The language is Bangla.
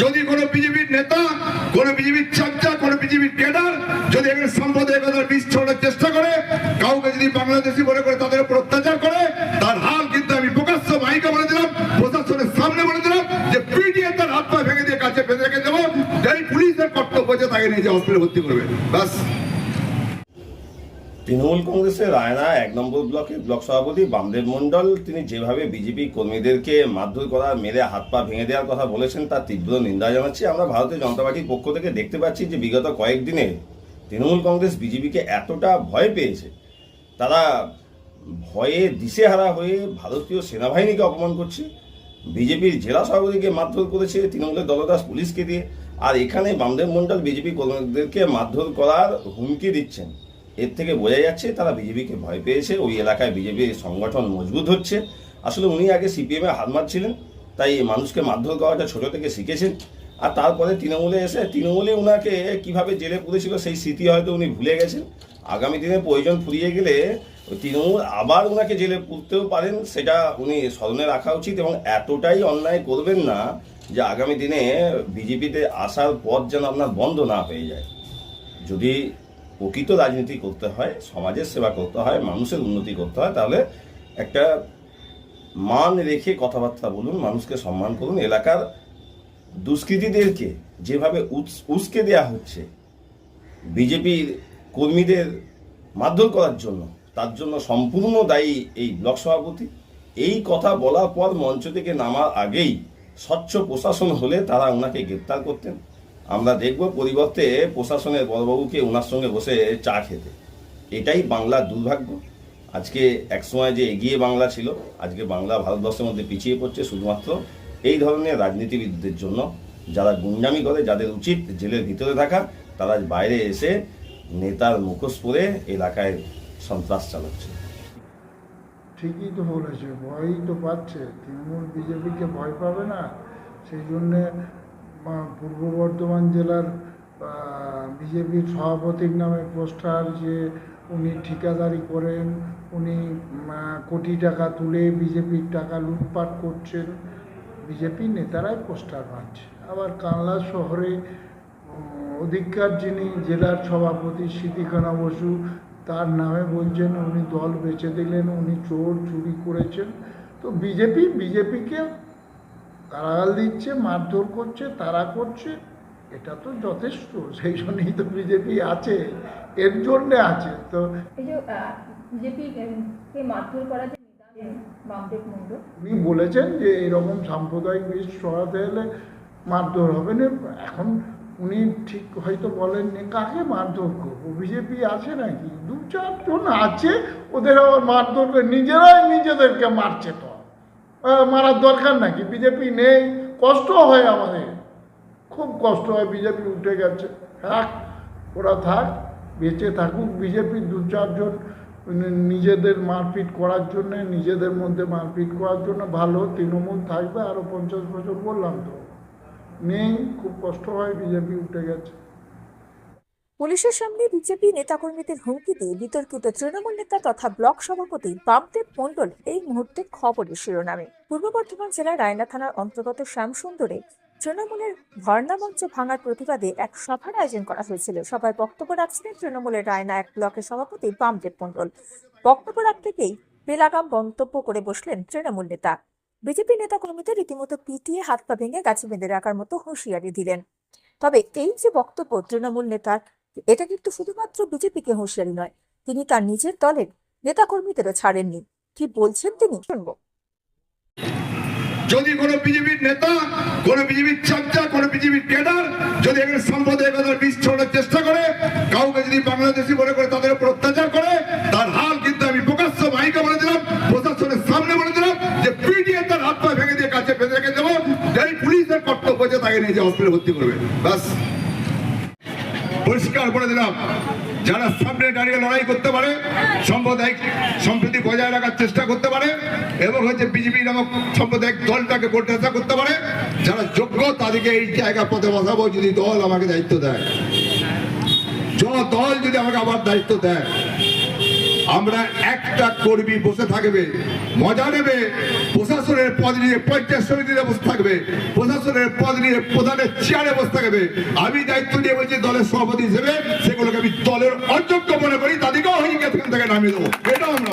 যদি কোনো বিজেপির নেতা, কোনো বিজেপির চর্চা, কোনো বিজেপির ক্যাডার যদি এখানে সাম্প্রদায়িকতার বীজ ছড়ানোর চেষ্টা করে, কাউকে যদি বাংলাদেশি মনে করে তাদের উপর অত্যাচার করে, তার হাল কিন্তু আমি প্রকাশ্য মাইকে বলে দিলাম, প্রশাসনের সামনে বলে দিলাম যে পিটিএ তার হাত পা ভেঙে দিয়ে কাছে বেঁধে রেখে দেবো যেই পুলিশের কর্তব্য আছে তাকে নিয়ে যে হসপিটালে ভর্তি করবে। বাস তৃণমূল কংগ্রেসের রায়না এক নম্বর ব্লকে ব্লক সভাপতি বামদেব মণ্ডল, তিনি যেভাবে বিজেপি কর্মীদেরকে মারধর করা, মেরে হাত পা ভেঙে দেওয়ার কথা বলেছেন, তার তীব্র নিন্দা জানাচ্ছি। আমরা ভারতীয় জনতা পার্টির পক্ষ থেকে দেখতে পাচ্ছি যে বিগত কয়েকদিনে তৃণমূল কংগ্রেস বিজেপিকে এতটা ভয় পেয়েছে। তারা ভয়ে দিশেহারা হয়ে ভারতীয় সেনাবাহিনীকে অপমান করছে, বিজেপির জেলা সভাপতিকে মারধর করেছে, তৃণমূলের দলদাস পুলিশকে দিয়ে। আর এখানে বামদেব মণ্ডল বিজেপি কর্মীদেরকে মারধর করার হুমকি দিচ্ছেন। এর থেকে বোঝা যাচ্ছে তারা বিজেপিকে ভয় পেয়েছে, ওই এলাকায় বিজেপির সংগঠন মজবুত হচ্ছে। আসলে উনি আগে সিপিএমে হাত মারছিলেন, তাই মানুষকে মারধর করাটা ছোট থেকে শিখেছেন। আর তারপরে তৃণমূলে এসে, তৃণমূলে উনাকে কীভাবে জেলে পুরেছিল সেই স্মৃতি হয়তো উনি ভুলে গেছেন। আগামী দিনে প্রয়োজন ফুরিয়ে গেলে তৃণমূল আবার উনাকে জেলে পুরতেও পারেন, সেটা উনি স্মরণে রাখা উচিত এবং এতটাই অন্যায় করবেন না যে আগামী দিনে বিজেপিতে আসার পথ যেন আপনার বন্ধ না হয়ে যায়। যদি প্রকৃত রাজনীতি করতে হয়, সমাজের সেবা করতে হয়, মানুষের উন্নতি করতে হয়, তাহলে একটা মান রেখে কথাবার্তা বলুন, মানুষকে সম্মান করুন। এলাকার দুষ্কৃতীদেরকে যেভাবে উস্কে দেয়া হচ্ছে, বিজেপির কর্মীদের মারধর করার জন্য, তার জন্য সম্পূর্ণ দায়ী এই ব্লক সভাপতি। এই কথা বলার পর মঞ্চ থেকে নামার আগেই স্বচ্ছ প্রশাসন হলে তারা ওনাকে গ্রেপ্তার করতেন। আমরা দেখব পরিবর্তে প্রশাসনের বড়বাবুকে ওনার সঙ্গে বসে চা খেতে। এটাই বাংলার দুর্ভাগ্য। আজকে একসময় যে এগিয়ে বাংলা ছিল, আজকে বাংলা ভারতবর্ষের মধ্যে পিছিয়ে পড়ছে শুধুমাত্র এই ধরনের রাজনীতিবিদদের জন্য। যারা গুন্ডামি করে, যাদের উচিত জেলের ভিতরে থাকা, তারা বাইরে এসে নেতার মুখোশ পরে এলাকায় সন্ত্রাস চালাচ্ছে। ঠিকই তো বলেছে, ভয়ই তো পাচ্ছে। তৃণমূল বিজেপিকে ভয় পাবে না, সেই জন্যে পূর্ব বর্ধমান জেলার বিজেপির সভাপতির নামে পোস্টার যে উনি ঠিকাদারি করেন, উনি কোটি টাকা তুলে বিজেপির টাকা লুটপাট করছেন, বিজেপি নেতারাই পোস্টার মারছে আবার কানলা শহরে অধিকার যিনি জেলার সভাপতি সিদ্দিখানা বসু, তার নামে বলছেন, উনি দল বেচে দিলেন, উনি চোর চুরি করেছেন। তো বিজেপি, বিজেপিকে কারাগাল দিচ্ছে মারধর করছে তারা করছে এটা তো যথেষ্ট সেই জন্যই তো বিজেপি আছে এর জন্যে আছে তো উনি বলেছেন যে এরকম সাম্প্রদায়িক বীজ সরাতে এলে মারধর হবে না এখন উনি ঠিক হয়তো বলেননি কাকে মারধর করব বিজেপি আছে নাকি? দু চারজন আছে ওদের আবার মারধর করে নিজেরাই নিজেদেরকে মারছে তো। মারার দরকার নাকি বিজেপি নেই, কষ্ট হয় আমাদের। খুব কষ্ট হয়, বিজেপি উঠে গেছে। থাক, ওরা থাক, বেঁচে থাকুক। বিজেপির দু চারজন নিজেদের মারপিট করার জন্য, নিজেদের মধ্যে মারপিট করার জন্য ভালো, তৃণমূল থাকবে আরও পঞ্চাশ বছর বললাম তো। নেই, খুব কষ্ট হয়, বিজেপি উঠে গেছে। পুলিশের সামনে বিজেপি নেতাকর্মীদের হুমকিতে বিতর্কিত তৃণমূল নেতা তথা ব্লক সভাপতি বামদেব মণ্ডল এই মুহূর্তে খবরের শিরোনামে। পূর্ব বর্ধমান জেলার রায়না থানার অন্তর্গত শ্যামসুন্দরে তৃণমূলের মঞ্চ ভাঙার প্রতিবাদে এক সভার আয়োজন করা হয়েছিল। সভায় বক্তব্য রাখছিলেন তৃণমূলের রায়না এক ব্লকের সভাপতি বামদেব মণ্ডল। বক্তব্য রাখতেই বেলাগাম মন্তব্য করে বসলেন তৃণমূল নেতা। বিজেপি নেতা কর্মীদের রীতিমতো পিটিয়ে হাত পা ভেঙে গাছে বেঁধে রাখার মতো হুঁশিয়ারি দিলেন। তবে এই যে বক্তব্য তৃণমূল নেতার এটা কিন্তু শুধুমাত্র বিজেপিকে হুঁশিয়ারি নয়, তিনি তার নিজের দলের নেতাকর্মীদেরও ছাড়েননি। কি বলছেন তিনি? শুনব। যদি কোনো বিজেপির নেতা, কোনো বিজেপির চর্চা, কোনো বিজেপির ক্যাডার যদি এখানে সাম্প্রদায়িকতার বীজ ছড়ানোর চেষ্টা করে, কাউকে যদি বাংলাদেশি মনে করে তাদের উপর অত্যাচার করে, তার হাল কিন্তু আমি প্রকাশ্য মাইকে বলে দিলাম, প্রশাসনের সামনে বলে দিলাম যে পিটিএ তার হাত পা ভেঙে দিয়ে কাছে বেঁধে রেখে দেবো, যেই পুলিশের কর্তব্য আছে তাকে নিয়ে যে হসপিটালে ভর্তি করবে। বাস পরিষ্কার করে দিলাম। যারা সামনে দাঁড়িয়ে লড়াই করতে পারে, সাম্প্রদায়িক সম্প্রীতি বজায় রাখার চেষ্টা করতে পারে, এবং হচ্ছে বিজেপি নামক সাম্প্রদায়িক দলটাকে প্রত্যাশা করতে পারে, যারা যোগ্য তাদেরকে এই জায়গা পথে বসাবো, যদি দল আমাকে দায়িত্ব দেয়। জন দল যদি আমাকে আবার দায়িত্ব দেয় আমরা একটা কর্মী বসে থাকবে, মজা নেবে, প্রশাসনের পদ নিয়ে পঞ্চায়েত সমিতিতে বসে থাকবে, প্রশাসনের পদ নিয়ে প্রধানের চেয়ারে বসে থাকবে। আমি দায়িত্ব নিয়ে বলছি, দলের সভাপতি হিসেবে সেগুলোকে আমি দলের অযোগ্য মনে করি, তাদেরকেও হয়ে থেকে নামিয়ে দেবো। এটাও আমরা